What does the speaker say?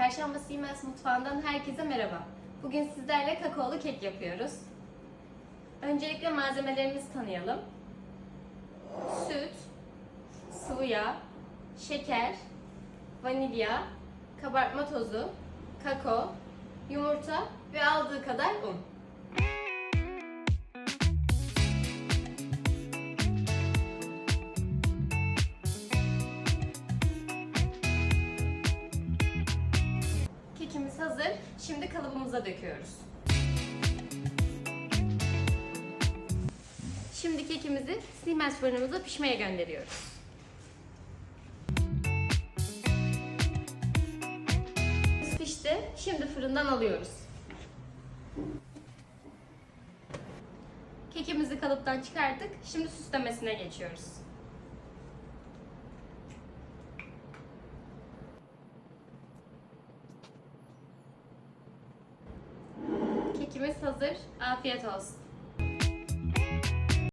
Çarşamba Siemens mutfağından herkese merhaba. Bugün sizlerle kakaolu kek yapıyoruz. Öncelikle malzemelerimizi tanıyalım. Süt, sıvı yağ, şeker, vanilya, kabartma tozu, kakao, yumurta ve aldığı kadar un. Hazır. Şimdi kalıbımıza döküyoruz. Şimdi kekimizi Siemens fırınımıza pişmeye gönderiyoruz. Pişti. Şimdi fırından alıyoruz. Kekimizi kalıptan çıkarttık. Şimdi süslemesine geçiyoruz. Kekimiz hazır. Afiyet olsun.